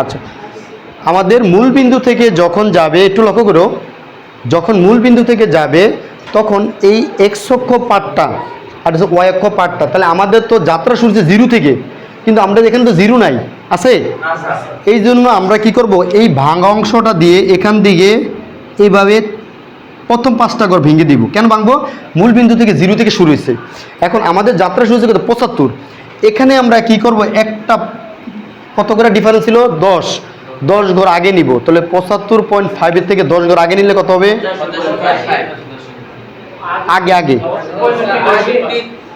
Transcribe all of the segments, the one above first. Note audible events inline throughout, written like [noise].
আচ্ছা। আমাদের মূল বিন্দু থেকে যখন যাবে, একটু লক্ষ্য করো, যখন মূল বিন্দু থেকে যাবে, তখন এই এক্স অক্ষ পার্টটা আর হচ্ছে ওয়াই অক্ষ পার্টটা তাহলে আমাদের তো যাত্রা শুরু জিরো থেকে, কিন্তু আমরা এখানে তো জিরো নাই, আছে? এই জন্য আমরা কি করব? এই ভাঙা অংশটা দিয়ে এখান দিকে এইভাবে প্রথম পাঁচটা ঘর ভেঙে দিব। কেন ভাঙবো? মূল বিন্দু থেকে জিরো থেকে শুরু হয়েছে। এখন আমাদের যাত্রা শুরু হচ্ছে কত? পঁচাত্তর। এখানে আমরা কি করব? একটা কত করে ডিফারেন্স ছিল? দশ। দশ ঘর আগে নিব। তাহলে পঁচাত্তর পয়েন্ট ফাইভের থেকে দশ ঘর আগে নিলে কত হবে? আগে আগে।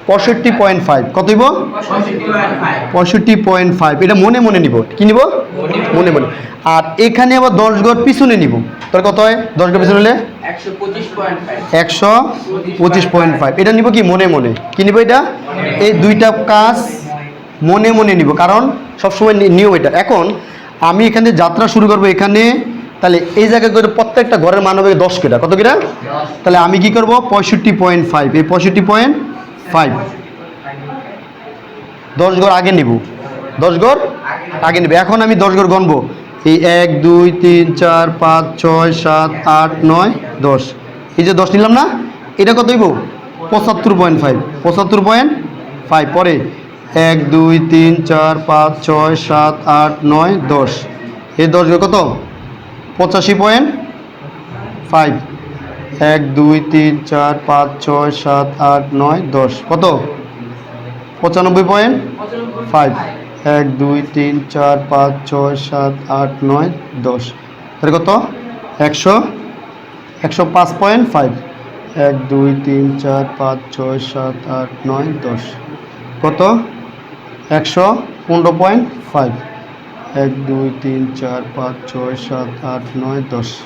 পঁয়ষট্টি পয়েন্ট ফাইভ কত দিব পঁয়ষট্টি পয়েন্ট ফাইভ এটা মনে মনে নিব। কি নিব? মনে মনে। আর এখানে আবার দশ ঘর পিছনে নিব। তাহলে কত হয়? দশ ঘর পিছনে নিলে একশো পঁচিশ পয়েন্ট ফাইভ এটা নিব কি? মনে মনে। কি নিব এটা? এই দুইটা কাজ মনে মনে নিব। কারণ সবসময় নিয়ম এটা। এখন আমি এখানে যাত্রা শুরু করব এখানে। তাহলে এই জায়গায় করে প্রত্যেকটা ঘরের মান হবে দশ কেটা। কত কেটা? তাহলে আমি কি করব? পঁয়ষট্টি পয়েন্ট ফাইভ এই পঁয়ষট্টি পয়েন্ট ফাইভ দশ ঘর আগে নিব। দশ ঘর আগে নিব। এখন আমি দশ ঘর গণবো। এই এক, দুই, তিন, চার, পাঁচ, ছয়, সাত, আট, নয়, দশ। এই যে দশ নিলাম না, এটা কত হইব? পঁচাত্তর পয়েন্ট ফাইভ পঁচাত্তর পয়েন্ট ফাইভ পরে এক, দুই, তিন, চার, পাঁচ, ছয়, সাত, আট, নয়, দশ। এই দশ কত? পঁচাশি পয়েন্ট ফাইভ এক, দুই, তিন, চার, পাঁচ, ছয়, সাত, আট, নয়, দশ। কত? পঁচানব্বই পয়েন্ট ফাইভ এক, দুই, তিন, চার, পাঁচ, ছয়, সাত, আট, নয়, দশ। তাহলে কত? একশো? একশো পাঁচ পয়েন্ট ফাইভ এক, দুই, তিন, চার, পাঁচ, ছয়, সাত, আট, নয়, দশ। কত? একশো পনেরো পয়েন্ট ফাইভ এক, দুই, তিন, চার, পাঁচ, ছয়, সাত, আট, নয়, দশ।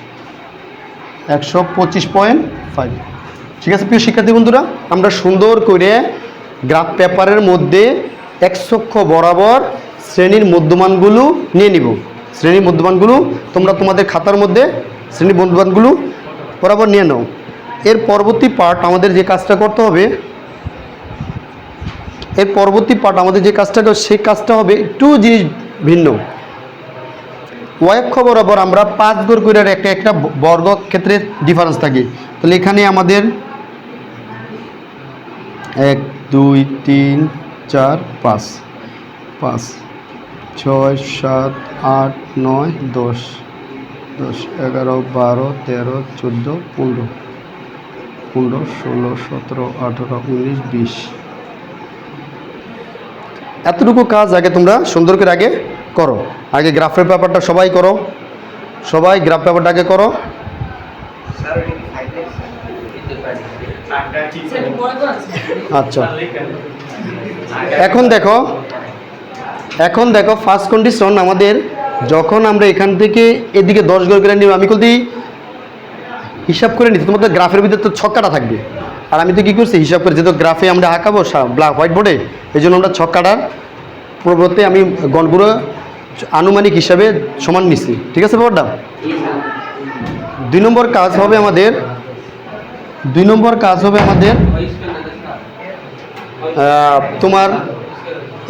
একশো পঁচিশ পয়েন্ট ফাইভ ঠিক আছে, প্রিয় শিক্ষার্থী বন্ধুরা, আমরা সুন্দর করে গ্রাফ পেপারের মধ্যে একশক্ষ বরাবর শ্রেণির মধ্যমানগুলো নিয়ে নিব। শ্রেণির মধ্যমানগুলো, তোমরা তোমাদের খাতার মধ্যে শ্রেণির মধ্যমানগুলো বরাবর নিয়ে নাও। এর পরবর্তী পার্ট আমাদের যে কাজটা করতে হবে, এর পরবর্তী পার্ট আমাদের যে কাজটা সেই কাজটা হবে একটু জিনিস ভিন্ন। ওয়াক্ষ বরাবর আমরা পাঁচ গড় করে একটা একটা বর্গ ক্ষেত্রে ডিফারেন্স থাকে। তাহলে এখানে আমাদের এক, দুই, তিন, চার, পাঁচ। পাঁচ, ছয়, সাত, আট, নয়, দশ। দশ, এগারো, বারো, তেরো, চোদ্দ, পনেরো। পনেরো, ষোলো, সতেরো, আঠেরো, উনিশ, বিশ। এতটুকু কাজ আগে তোমরা সুন্দর করে আগে করো। আগে গ্রাফের পেপারটা সবাই করো। সবাই গ্রাফ আগে করো। আচ্ছা। এখন দেখো এখন দেখো ফার্স্ট কন্ডিশন আমাদের, যখন আমরা এখান থেকে এদিকে দশ গড় করে নিব, আমি বলতে হিসাব করে নিচ্ছি, তোমাদের গ্রাফের ভিতরে তো ছক্কাটা থাকবে। আর আমি তো কী করছি, হিসাব করে, যেহেতু গ্রাফে আমরা আঁকাবো হোয়াইট বোর্ডে এই জন্য আমরা ছক্কাটার পূর্বতে আমি গণগুলো আনুমানিক হিসাবে সমান নিচ্ছি ঠিক আছে ব্যাপারটা দুই নম্বর কাজ হবে আমাদের, দুই নম্বর কাজ হবে আমাদের তোমার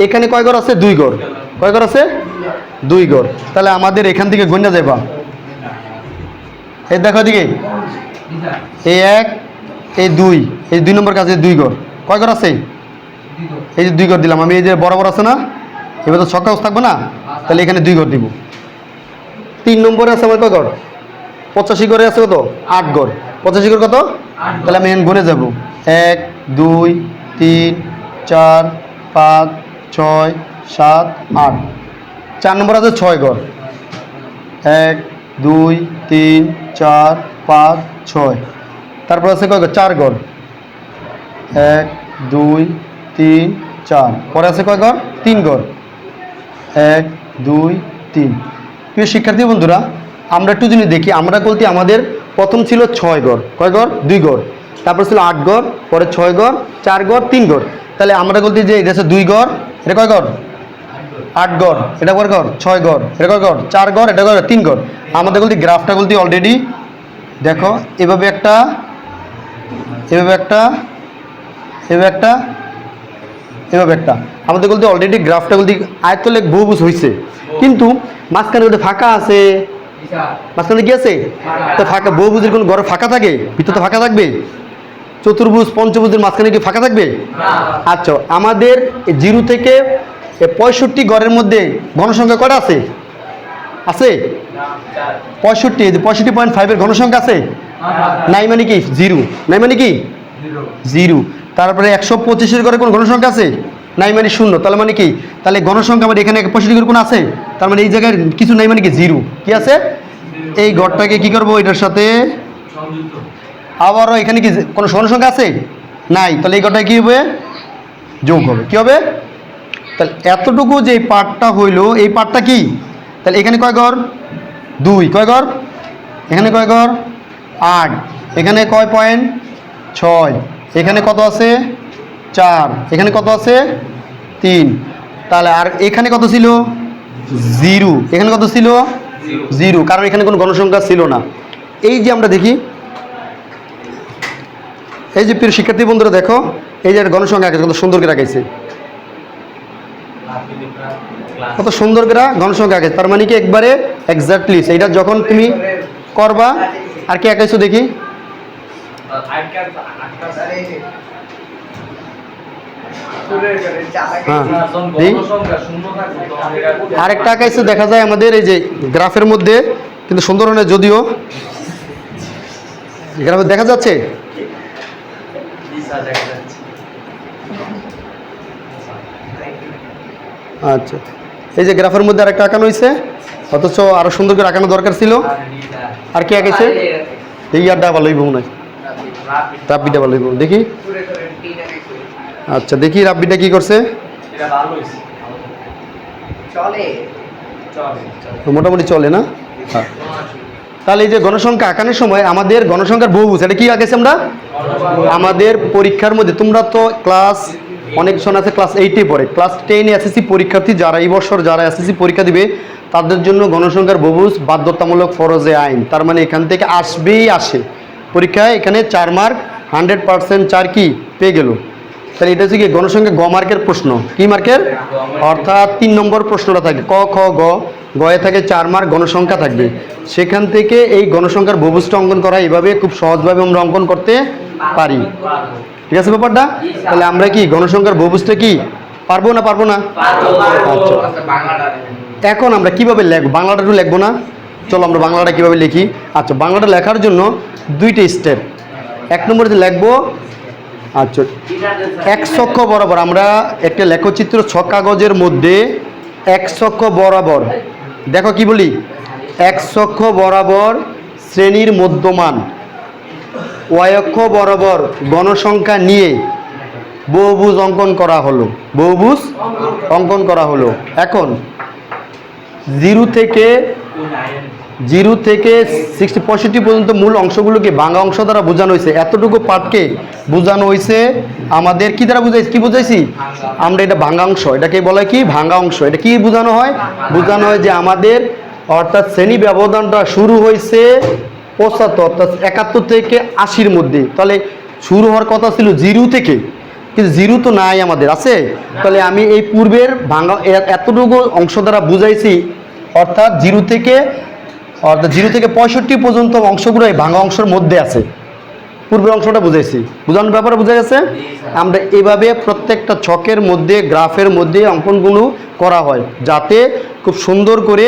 এখানে কয় ঘর আছে? দুই ঘর। কয় ঘর আছে? দুই ঘর। তাহলে আমাদের এখান থেকে গন্যা যাবা এই দেখো দিকে এই এক, এই দুই এই দুই নম্বর কাজে দুই ঘর। কয় ঘর আছে? এই যে দুই ঘর দিলাম। আমি এই যে বরাবর আছে না? এবার তো ছক্কা থাকবে না? তাহলে এখানে দুই ঘর দিব। তিন নম্বরে আছে আমার কয় ঘর? পঁচাশি ঘরে আছে কত? আট ঘর। পঁচাশি ঘর কত? তাহলে আমি এখানে গুনে যাব। এক দুই তিন চার পাঁচ ছয় সাত আট। চার নম্বর আছে ছয় ঘর। এক দুই তিন চার পাঁচ ছয়। তারপর আছে কয় ঘর? চার ঘর। এক দুই তিন চার। পরে আছে কয় ঘর? তিন ঘর। এক, দুই, তিন। প্রিয় শিক্ষার্থী বন্ধুরা, আমরা একটু যদি দেখি, আমরা বলতে আমাদের প্রথম ছিল ছয় গড়। কয় ঘর দুই গড়। তারপর ছিল আট গড়, পরে ছয় গড়, চার গড়, তিন গড়। তাহলে আমরা বলতে যে এটা দুই গড়, এটা কয় গড়? আট গড়। এটা কয় ঘর ছয় গড়। এটা কয় গড়? চার গড়, এটা কয় তিন গড়। আমাদের বলতে গ্রাফটা বলতে অলরেডি দেখো, এভাবে একটা এভাবে একটা এভাবে একটা এভাবে একটা। আমাদের বলতে অলরেডি গ্রাফটা বলতে আয়তলেখ বহুভুজ হয়েছে কিন্তু মাঝখানে বলতে ফাঁকা আছে। মাঝখানে কি আছে? তো ফাঁকা বহুভুজের কোনো ঘরে ফাঁকা থাকে? ভিতরে তো ফাঁকা থাকবে। চতুর্ভুজ পঞ্চভুজের মাঝখানে কি ফাঁকা থাকবে? আচ্ছা আমাদের জিরো থেকে পঁয়ষট্টি ঘরের মধ্যে ঘনসংখ্যা কটা আছে? আছে? পঁয়ষট্টি পঁয়ষট্টি পয়েন্ট ফাইভের ঘনসংখ্যা আছে? নাই মানে কি? জিরো। নাই মানে কি? জিরো। তারপরে একশো পঁচিশের ঘরে কোনো ঘনসংখ্যা আছে? নাই মানে শূন্য। তাহলে মানে কি? তাহলে ঘনসংখ্যা মানে এখানে পঁয়ষট্টি ঘরে কোন আছে? তার মানে এই জায়গায় কিছু নাই মানে কি? জিরো। কি আছে? এই ঘরটাকে কি করব? এটার সাথে আবারও এখানে কি কোনো ঘনসংখ্যা আছে? নাই। তাহলে এই ঘরটায় কী হবে? যোগ হবে। কি হবে? তাহলে এতটুকু যে পার্টটা হইল, এই পার্টটা কি? তাহলে এখানে কয় ঘর? দুই। কয় ঘর? এখানে কয় ঘর? আট। এখানে কয় পয়েন্ট? ছয়। এখানে কত আছে? চার। এখানে কত আছে? তিন। তাহলে আর এখানে কত ছিল? জিরো। এখানে কত ছিল? জিরো। কারণ এখানে কোনো গণসংখ্যা ছিল না। এই যে আমরা দেখি, এই যে প্রিয় শিক্ষার্থী বন্ধুরা দেখো, এই যে গণসংখ্যা আঁকেছে কত সুন্দর করে আঁকাইছে কত সুন্দর করে গণসংখ্যা আঁকেছে। তার মানে কি একবারে এক্স্যাক্টলি সেইটা যখন তুমি করবা, আর কি আঁকাইছো দেখি? আরেকটা আঁকাইছে দেখা যায় আমাদের এই যে গ্রাফের মধ্যে কিন্তু সুন্দর যদিও। গ্রাফে দেখা যাচ্ছে? আচ্ছা। এই যে গ্রাফের মধ্যে আরেকটা আঁকানো হয়েছে অথচ আরও সুন্দর করে আঁকানো দরকার ছিল। আর কি আঁকেছে? এই ইয়ারটা ভালো হইব মনে হয়। রাব্বিটা ভালো হইব। দেখি। আচ্ছা দেখি রাব্বিটা কি করছে। চলে। মোটামুটি চলে না? হ্যাঁ। তাহলে এই যে গণসংখ্যা আঁকানোর সময় আমাদের গণসংখ্যার বহু এটা কি আঁকেছি আমরা? আমাদের পরীক্ষার মধ্যে তোমরা তো ক্লাস অনেক জন আছে ক্লাস এইটে পড়ে। ক্লাস টেনে এসএসসি পরীক্ষার্থী যারা এই বছর যারা এসএসসি পরীক্ষা দিবে তাদের জন্য গণসংখ্যার বহুস বাধ্যতামূলক ফরজে আইন। তার মানে এখান থেকে আসবেই আসে। পরীক্ষায় এখানে চার মার্ক হান্ড্রেড পার্সেন্ট চার কি? পেয়ে গেল। তাহলে এটা হচ্ছে কি গণসংখ্যা গ মার্কের প্রশ্ন। কি মার্কের অর্থাৎ তিন নম্বর প্রশ্নটা থাকে। ক খ গ। গয়ে থাকে চার মার্ক গণসংখ্যা থাকবে। সেখান থেকে এই গণসংখ্যার বহুভুজটা অঙ্কন করা এইভাবে খুব সহজভাবে আমরা অঙ্কন করতে পারি। ঠিক আছে ব্যাপারটা? তাহলে আমরা কি গণসংখ্যার বহুভুজটা কি? পারব না পারব না? আচ্ছা। এখন আমরা কীভাবে লেখব বাংলাটা একটু লিখব না? চলো আমরা বাংলাটা কীভাবে লিখি? আচ্ছা বাংলাটা লেখার জন্য দুইটা স্টেপ এক নম্বরে লিখব আচ্ছা এক সক্ষ বরাবর, আমরা একটা লেখচিত্র ছ কাগজের মধ্যে এক সক্ষ বরাবর, দেখো কি বলি? এক সক্ষ বরাবর শ্রেণির মধ্যমান ওয়ক্ষ বরাবর গণসংখ্যা নিয়ে বহুভুজ অঙ্কন করা হলো, বহুভুজ অঙ্কন করা হলো। এখন, জিরো থেকে জিরো থেকে সিক্সটি পঁয়ষট্টি পর্যন্ত মূল অংশগুলোকে ভাঙা অংশ দ্বারা বোঝানো হয়েছে। এতটুকু পার্টকে বোঝানো হয়েছে। আমাদের কি দ্বারা বুঝাইছি? কি বুঝাইছি? আমরা এটা ভাঙা অংশ। এটাকে বলে কি? ভাঙা অংশ। এটা কি বোঝানো হয়? বোঝানো হয় যে আমাদের অর্থাৎ শ্রেণি ব্যবধানটা শুরু হয়েছে পঁচাত্তর, অর্থাৎ একাত্তর থেকে আশির মধ্যে। তাহলে শুরু হওয়ার কথা ছিল জিরো থেকে। কিন্তু জিরো তো নাই আমাদের। আছে? তাহলে আমি এই পূর্বের ভাঙা এতটুকু অংশ দ্বারা বুঝাইছি। অর্থাৎ জিরো থেকে অর্থাৎ জিরো থেকে পঁয়ষট্টি পর্যন্ত অংশগুলো এই ভাঙা অংশের মধ্যে আছে। পূর্বের অংশটা বুঝেছি বোঝানোর ব্যাপারে বোঝা গেছে? আমরা এভাবে প্রত্যেকটা ছকের মধ্যে, গ্রাফের মধ্যে অঙ্কনগুলো করা হয়, যাতে খুব সুন্দর করে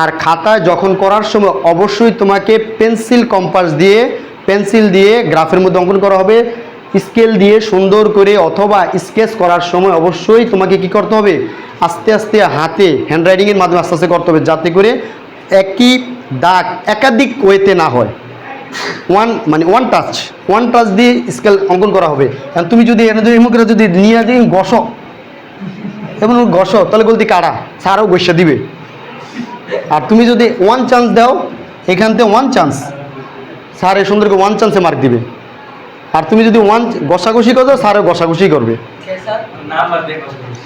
আর খাতায় যখন করার সময় অবশ্যই তোমাকে পেন্সিল কম্পাস দিয়ে, পেন্সিল দিয়ে গ্রাফের মধ্যে অঙ্কন করা হবে। স্কেল দিয়ে সুন্দর করে অথবা স্কেচ করার সময় অবশ্যই তোমাকে কি করতে হবে? আস্তে আস্তে হাতে হ্যান্ডরাইটিংয়ের মাধ্যমে আস্তে আস্তে করতে হবে, যাতে করে একই দাগ একাধিক ওয়েতে না হয়। ওয়ান মানে ওয়ান টাচ ওয়ান টাচ দিয়ে স্কেল অঙ্কন করা হবে। কারণ তুমি যদি এনে যদি এমন করে যদি নিয়ে যদি গস এমন গস তাহলে বলতে কারা? সারও বসে দিবে। আর তুমি যদি ওয়ান চান্স দাও এখান থেকে ওয়ান চান্স স্যার এই সুন্দর করে ওয়ান চান্সে মার্ক দিবে। আর তুমি যদি ওয়ান ঘষাঘষি করো স্যারও ঘষাঘষি করবে।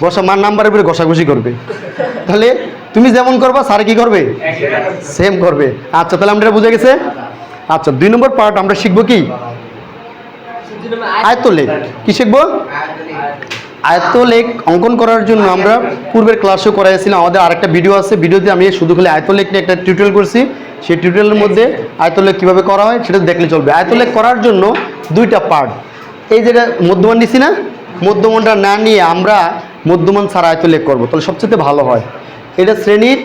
ঘষা মার নাম্বারের উপরে ঘষাঘষি করবে। তাহলে তুমি যেমন করবা, স্যার কি করবে? সেম করবে। আচ্ছা তাহলে আমরা বুঝে গেছে? আচ্ছা দুই নম্বর পার্ট আমরা শিখব কি? আয়ত্ত লেখ কি শিখব? আয়ত্ত আয়তলেখ অঙ্কন করার জন্য আমরা পূর্বের ক্লাসও করাইছিলাম আমাদের আরেকটা ভিডিও আছে। ভিডিওতে আমি শুধু খালি আয়তলেখ নিয়ে একটা টিউটোরিয়াল করছি। সেই টিউটোরিয়ালের মধ্যে আয়তলেখ কীভাবে করা হয় সেটা দেখলে চলবে। আয়তলেখ করার জন্য দুইটা পার্ট এই যেটা মধ্যমান নিছি না? মধ্যমানটা না নিয়ে আমরা মধ্যমান ছাড়া আয়তলেখ করব। তাহলে সবচেয়ে ভালো হয়। এটা শ্রেণির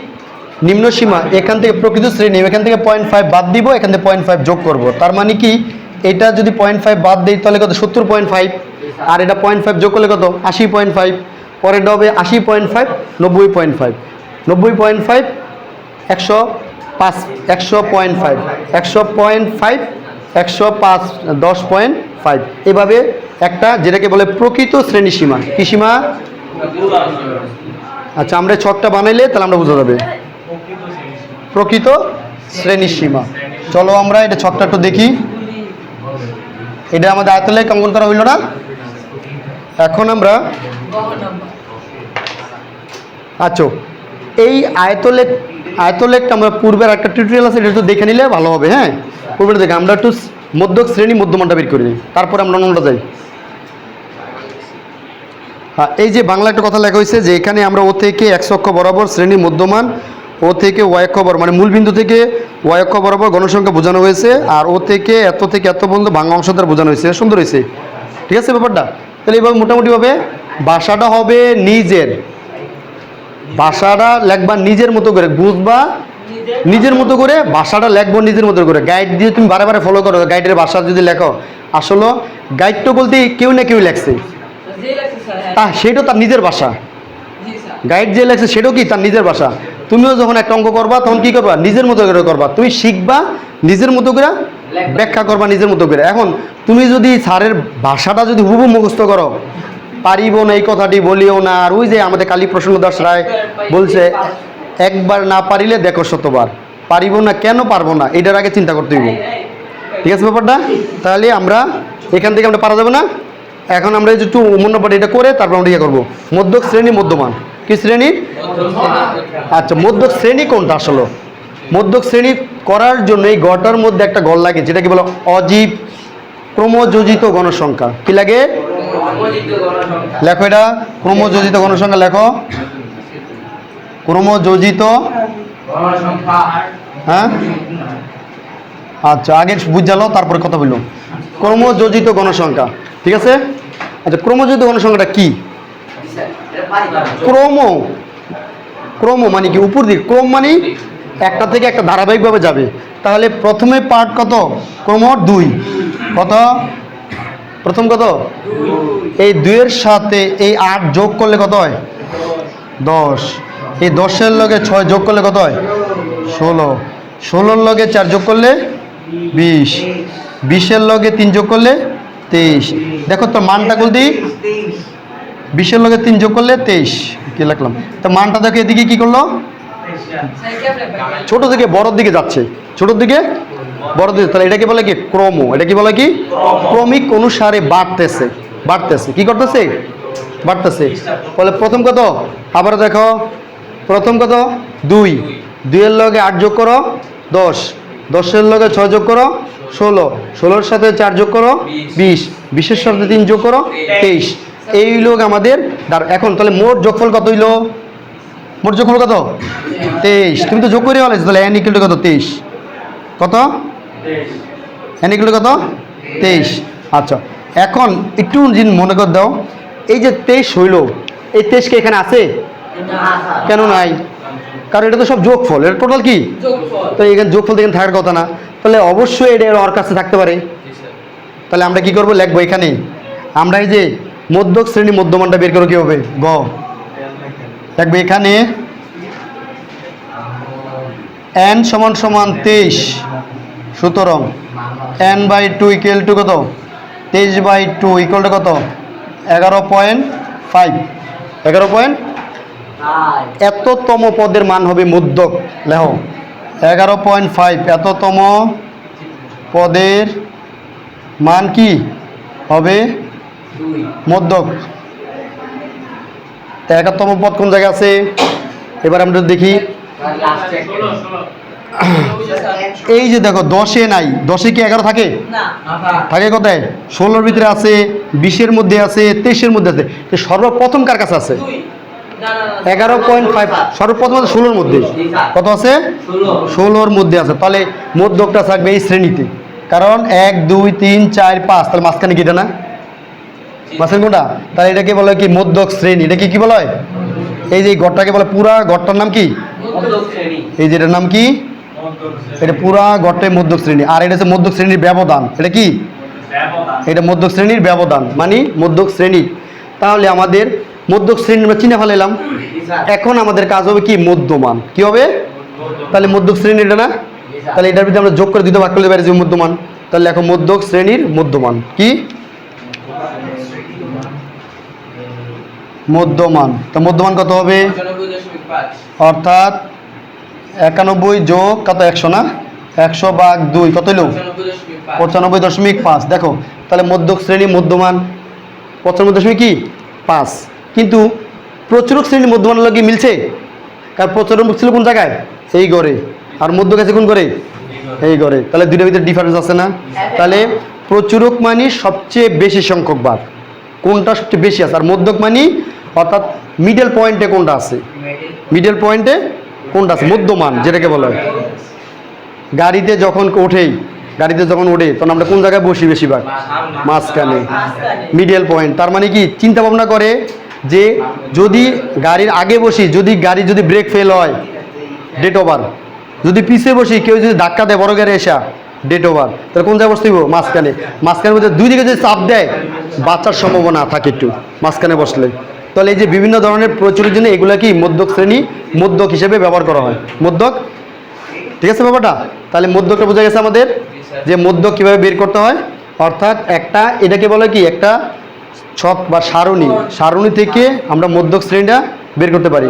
নিম্ন সীমা, এখান থেকে প্রকৃত শ্রেণি, এখান থেকে পয়েন্ট ফাইভ বাদ দিব, এখান থেকে পয়েন্ট ফাইভ যোগ করব। তার মানে কি? এটা যদি পয়েন্ট ফাইভ বাদ দিই, তাহলে কত? সত্তর পয়েন্ট ফাইভ আর এটা পয়েন্ট ফাইভ যোগ করলে কত? আশি পয়েন্ট ফাইভ পরেরটা হবে আশি পয়েন্ট ফাইভ নব্বই পয়েন্ট ফাইভ নব্বই পয়েন্ট ফাইভ একশো পাঁচ, একশো পয়েন্ট ফাইভ একশো পয়েন্ট ফাইভ একশো পাঁচ, দশ পয়েন্ট ফাইভ এভাবে একটা যেটাকে বলে প্রকৃত শ্রেণি সীমা। কি সীমা? আচ্ছা আমরা ছকটা বানাইলে তাহলে আমরা বোঝা যাবে। প্রকৃত শ্রেণির সীমা। চলো আমরা এটা ছকটা একটু দেখি। এটা আমাদের আয়তলে অঙ্কন করা হইল না? এখন আমরা আচ্ছা এই আয়তলেখ, আয়তলেখটা আমরা পূর্বের একটা টিউটোরিয়াল আছে, এটা একটু দেখে নিলে ভালো হবে হ্যাঁ? পূর্বের দেখে আমরা একটু মধ্যক শ্রেণি মধ্যমানটা বের করে নিই। তারপরে আমরা অন্যটা যাই। এই যে বাংলা একটা কথা লেখা হয়েছে যে এখানে আমরা ও থেকে একশো অক্ষ বরাবর শ্রেণি মধ্যমান, ও থেকে ওয়াই অক্ষ বরাবর মানে মূলবিন্দু থেকে ওয়াই অক্ষ বরাবর গণসংখ্যা বোঝানো হয়েছে, আর ও থেকে এত থেকে এত পর্যন্ত বাংলা অংশ দ্বারা বোঝানো হয়েছে। সুন্দর হয়েছে। ঠিক আছে ব্যাপারটা? তাহলে এবার মোটামুটিভাবে ভাষাটা হবে নিজের। ভাষাটা লেখবা নিজের মতো করে, বুঝবা নিজের মতো করে, ভাষাটা লেখবো নিজের মতো করে। গাইড দিয়ে তুমি বারে বারে ফলো করো গাইডের ভাষা যদি লেখো। আসলে গাইডটা বলতে কেউ না কেউ লেখছে। তা সেটাও তার নিজের ভাষা। গাইড যে লেখছে সেটাও কি তার নিজের ভাষা? তুমিও যখন একটা অঙ্ক করবা তখন কি করবা? নিজের মতো করে করবা। তুমি শিখবা নিজের মতো করে ব্যাখ্যা করবা নিজের মতো করে। এখন তুমি যদি স্যারের ভাষাটা যদি হুবু মুখস্থ করো পারিব না এই কথাটি বলিও না। আর ওই যে আমাদের কালী প্রসন্ন দাস রায় বলছে একবার না পারিলে দেখো শতবার। পারিব না কেন পারব না? এটার আগে চিন্তা করতে হইব। ঠিক আছে ব্যাপারটা? তাহলে আমরা এখান থেকে আমরা পারা যাবে না? এখন আমরা এই যে একটু মূল্যপাট এটা করে তারপর আমরা ইয়ে করব। মধ্যক শ্রেণি, মধ্যমান। কি শ্রেণি? আচ্ছা মধ্যক শ্রেণি কোনটা আসলে? মধ্যক শ্রেণি করার জন্য এই গটার মধ্যে একটা গড় লাগে, যেটা কি বলো? অজীব ক্রমযোজিত গণসংখ্যা। কি লাগে? লেখো এটা। ক্রমযোজিত গণসংখ্যা লেখো। ক্রমযোজিত হ্যাঁ? আচ্ছা আগে বুঝালো, তারপরে কথা বলল ক্রমযোজিত গণসংখ্যা। ঠিক আছে? আচ্ছা ক্রমযোজিত গণসংখ্যাটা কি? ক্রম। ক্রম মানে কি? উপর দিক। ক্রম মানে একটা থেকে একটা ধারাবাহিকভাবে যাবে। তাহলে প্রথমে পার্ট কত? ক্রম দুই। কত? প্রথম কত? এই দুইয়ের সাথে এই আট যোগ করলে কত হয়? দশ। এই দশের লগে ছয় যোগ করলে কত হয়? ষোলো। ষোলোর লগে চার যোগ করলে বিশ। বিশের লগে তিন যোগ করলে তেইশ। দেখো তো মানটা বলতে বিশের লগে তিন যোগ করলে তেইশ। কি লিখলাম? তো মানটা দেখো এদিকে কি করল? ছোট থেকে বড়র দিকে যাচ্ছে। ছোটোর দিকে বড় দিকে। তাহলে এটাকে বলে কি? ক্রম। এটা কি বলে কি? ক্রমিক অনুসারে বাড়তেছে। বাড়তেছে। কি করতেছে? বাড়তেছে। বলে প্রথম কত? আবার দেখো। প্রথম কত? দুই। দুইয়ের লগে আট যোগ করো, দশ। দশের লগে ছয় যোগ করো ষোলো। ষোলোর সাথে চার যোগ করো বিশ। বিশের সাথে তিন যোগ করো তেইশ। এই লোক আমাদের এখন তাহলে মোট যোগফল কত হইল? মোট যোগফল কত? তেইশ। তুমি তো যোগ করে বলেছ তাহলে এন ইকুয়াল কত? তেইশ। কত? এন ইকুয়াল কত? তেইশ। আচ্ছা এখন একটু জিন মনে কর দাও এই যে তেইশ হইল এই তেইশকে এখানে আছে? কেন নাই? কারণ এটা তো সব যোগফল এটা টোটাল কি? তো এখানে যোগফল এখানে থাকার কথা না। তাহলে অবশ্যই এটা ওর কাছে থাকতে পারে। তাহলে আমরা কি করব? লিখব এখানে আমরা এই যে মধ্যক শ্রেণি মধ্যমানটা বের করে কি হবে গ। দেখবে এখানে। এন সমান সমান তেইশ। সুতরাং n by two equal to কত? তেইশ বাই টু ইকুয়াল টু কত? এগারো পয়েন্ট ফাইভ এগারো পয়েন্ট এততম পদের মান হবে মধ্যক। লেহ এগারো পয়েন্ট ফাইভ এততম পদের মান কি হবে? মধ্যক। তা একাত্তম পদ কোন জায়গায় আছে? এবার আমরা দেখি। [coughs] এই যে দেখো দশে নাই। দশে কি এগারো থাকে? থাকে কোথায়? ষোলোর ভিতরে আছে বিশের মধ্যে আছে তেইশের মধ্যে আছে। সর্বপ্রথম কার কাছে আছে? এগারো পয়েন্ট ফাইভ সর্বপ্রথম আছে ষোলোর মধ্যে। কত আছে? ষোলোর মধ্যে আছে। তাহলে মধ্যকটা থাকবে এই শ্রেণীতে। কারণ এক দুই তিন চার পাঁচ তাহলে মাঝখানে কি এটা না? মাঝখানে কোনটা? তাহলে এটাকে বলে কি মধ্যক শ্রেণি। এটা কি কি বলা? হয় এই যে ঘরটাকে বলে পুরা ঘরটার নাম কি? এই যে এটার নাম কি? এটা পুরা ঘরটাই মধ্যক শ্রেণি। আর এটা হচ্ছে মধ্যক শ্রেণির ব্যবধান। এটা কি? এটা মধ্যক শ্রেণির ব্যবধান। মানে মধ্যক শ্রেণি। তাহলে আমাদের মধ্যক শ্রেণি আমরা চিনে ফেলাইলাম। এখন আমাদের কাজ হবে কি? মধ্যমান। কি হবে? তাহলে মধ্যক শ্রেণি এটা না? তাহলে এটার ভিতরে আমরা যোগ করে দিতে ভাগ করতে পারি যে মধ্যমান তাহলে এখন মধ্যক শ্রেণির মধ্যমান। কি? মধ্যমান। তো মধ্যমান কত হবে? অর্থাৎ একানব্বই যোগ কত? একশো না? একশো বাঘ দুই। কত হলো পঁচানব্বই দশমিক পাঁচ। পঁচানব্বই দশমিক পাঁচ। দেখো তাহলে মধ্যক শ্রেণি মধ্যমান। পঁচানব্বই দশমিক কি? পাঁচ। কিন্তু প্রচুরক শ্রেণি মধ্যমান হলো কি মিলছে। কারণ প্রচুরক ছিল কোন জায়গায়? এই ঘরে আর মধ্য গেছে কোন করে এই ঘরে তাহলে দুইটার ভিতরে ডিফারেন্স আছে না? তাহলে প্রচুরক মানি সবচেয়ে বেশি সংখ্যক বার। কোনটা সবচেয়ে বেশি আছে? আর মধ্যক মানি, অর্থাৎ মিডল পয়েন্টে কোনটা আছে? মিডল পয়েন্টে কোনটা আছে? মধ্যমান, যেটাকে বলা। হয় গাড়িতে যখন ওঠেই, গাড়িতে যখন ওঠে, তখন আমরা কোন জায়গায় বসি বেশিরভাগ? মাঝখানে। মিডল পয়েন্ট তার মানে কি? চিন্তা ভাবনা করে যে যদি গাড়ির আগে বসি, যদি গাড়ি যদি ব্রেক ফেল হয় ডেট ওভার যদি পিছিয়ে বসি, কেউ যদি ধাক্কা দেয় বড় গাড়ি এসা ডেট ওভার তাহলে কোন জায়গায় বসতে হইব? মাঝখানে। মাঝখানের মধ্যে দুই দিকে যদি চাপ দেয় বাচ্চার সম্ভাবনা থাকে একটু, মাঝখানে বসলে। তাহলে এই যে বিভিন্ন ধরনের প্রচুরের জন্য এগুলো কি মধ্যক শ্রেণি, মধ্যক হিসেবে ব্যবহার করা হয়। মধ্যক? ঠিক আছে ব্যাপারটা? তাহলে মধ্যকটা বোঝা গেছে আমাদের যে মধ্যক কীভাবে বের করতে হয়? অর্থাৎ একটা, এটাকে বলে কি? একটা ছক বা সারণী সারণী থেকে আমরা মধ্যক শ্রেণীটা বের করতে পারি।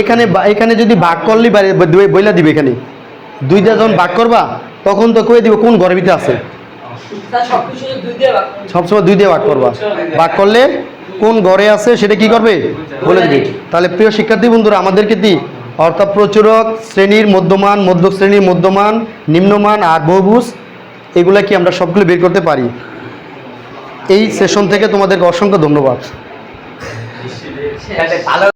এখানে এখানে যদি ভাগ দুই বইলা দিবে এখানে। দুইটা যখন ভাগ করবা, তখন তো কয়ে দিব কোন ঘরের ভিতরে আছে। দুই সবসময় দুই দিয়ে ভাগ করবা। ভাগ করলে কোন ঘরে আছে সেটা কি করবে? বলে দিবে। তাহলে প্রিয় শিক্ষার্থী বন্ধুরা, আমাদেরকে কি অর্থাৎ প্রচুরক, শ্রেণির মধ্যমান মধ্য শ্রেণির মধ্যমান, নিম্নমান আর বহুভুজ, এগুলো কি আমরা সবগুলো বের করতে পারি? এই সেশন থেকে তোমাদেরকে অসংখ্য ধন্যবাদ।